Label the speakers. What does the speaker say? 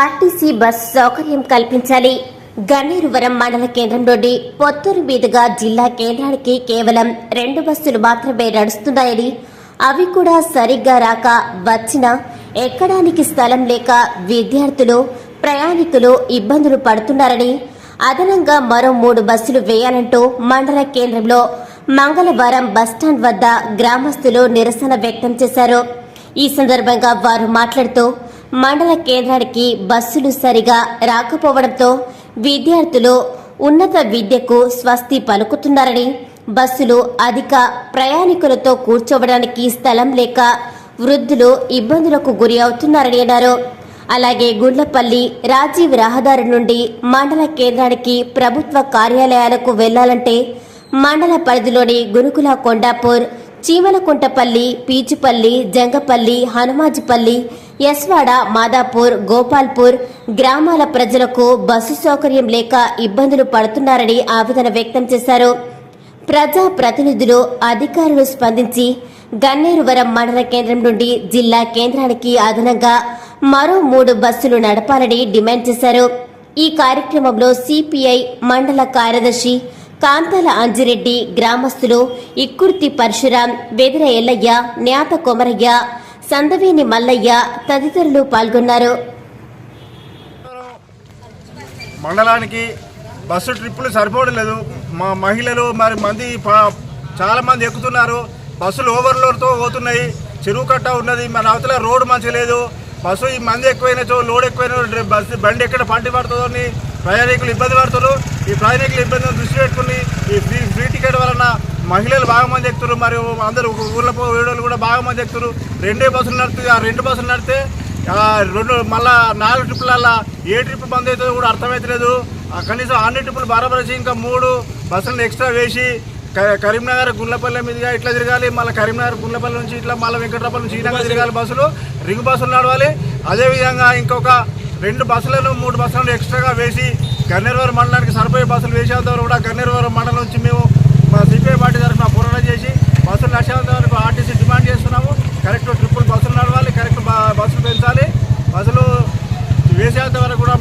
Speaker 1: RTC bus సౌకర్యం కల్పించాలి. గన్నేరువరం మండల కేంద్రం నుండి పొత్తూరు మీదుగా జిల్లా కేంద్రానికి కేవలం రెండు బస్సులు మాత్రమే నడుస్తున్నాయని అవి కూడా సరిగ్గా రాక వచ్చినా ఎక్కడానికి స్థలం లేక విద్యార్థులు ప్రయాణికులు ఇబ్బందులు పడుతున్నారని అదనంగా మరో మూడు బస్సులు వేయాలంటూ మండల కేంద్రంలో మంగళవారం బస్టాండ్ వద్ద గ్రామస్తులు నిరసన వ్యక్తం చేశారు. ఈ సందర్భంగా వారు మాట్లాడుతూ మండల కేంద్రానికి బస్సులు సరిగా రాకపోవడంతో విద్యార్థులు ఉన్నత విద్యకు స్వస్తి పలుకుతున్నారని బస్సులు అధిక ప్రయాణికులతో కూర్చోవడానికి స్థలం లేక వృద్ధులు ఇబ్బందులకు గురి అవుతున్నారని అన్నారు. అలాగే గుండ్లపల్లి రాజీవ్ రహదారి నుండి మండల కేంద్రానికి ప్రభుత్వ కార్యాలయాలకు వెళ్ళాలంటే మండల పరిధిలోని గురుకుల కొండాపూర్ చీమలకుంటపల్లి పీచుపల్లి జంగపల్లి హనుమాజిపల్లి యస్వాడ మాదాపూర్ గోపాల్పూర్ గ్రామాల ప్రజలకు బస్సు సౌకర్యం లేక ఇబ్బందులు పడుతున్నారని ఆవేదన వ్యక్తం చేశారు. ప్రజా ప్రతినిధులు అధికారులు స్పందించి గన్నేరువరం మండల కేంద్రం నుండి జిల్లా కేంద్రానికి అదనంగా మరో మూడు బస్సులు నడపాలని డిమాండ్ చేశారు. ఈ కార్యక్రమంలో సిపిఐ మండల కార్యదర్శి కాంతాల అంజిరెడ్డి గ్రామస్తులు ఇక్కుర్తి పరశురాం వెదిర ఎల్లయ్య న్యాత కొమరయ్య సందవేని మల్లయ్య తదితరులు పాల్గొన్నారు.
Speaker 2: మండలానికి బస్సు ట్రిప్పులు సరిపోవడం లేదు మా మహిళలు మరి మంది చాలా మంది ఎక్కుతున్నారు. బస్సులు ఓవర్లోడ్తో పోతున్నాయి. చెరువు కట్ట ఉన్నది. మన అవతల రోడ్డు మంచిగా లేదు. బస్సు ఈ మంది ఎక్కువైనచో లోడ్ ఎక్కువైన బస్సు బండి ఎక్కడ పంటి పడుతుందో ప్రయాణికులు ఇబ్బంది పడుతున్నారు. ఈ ప్రయాణికులు ఇబ్బందిని దృష్టి పెట్టుకుని ఈ ఫ్రీ ఫ్రీ మహిళలు బాగా మంది ఎక్కుతారు మరియు అందరూ ఊళ్ళో పో కూడా బాగా మంది ఎక్కుతారు రెండే బస్సులు నడుతుంది ఆ రెండు బస్సులు నడితే రెండు మళ్ళా నాలుగు ట్రిప్పులల్లా ఏ ట్రిప్ బంద్ అవుతుందో కూడా అర్థమవుతలేదు ఆ, కనీసం అన్ని ట్రిప్పులు బరాబరేసి ఇంకా మూడు బస్సులను ఎక్స్ట్రా వేసి కరీంనగర్ గుండ్లపల్లి మీదుగా ఇట్లా తిరగాలి మళ్ళీ కరీంనగర్ గుండ్లపల్లి నుంచి ఇట్లా మళ్ళీ వెంకట్రాపల్లి నుంచి ఈనగా తిరగాలి బస్సులు రింగ్ బస్సులు నడవాలి. అదేవిధంగా ఇంకొక రెండు బస్సులను మూడు బస్సులను ఎక్స్ట్రాగా వేసి గన్నేరువరం మండలానికి సరిపోయే బస్సులు వేసేంతవరకు కూడా గన్నేరువరం మండలం నుంచి మేము పంచాయతీ వరకు కూడా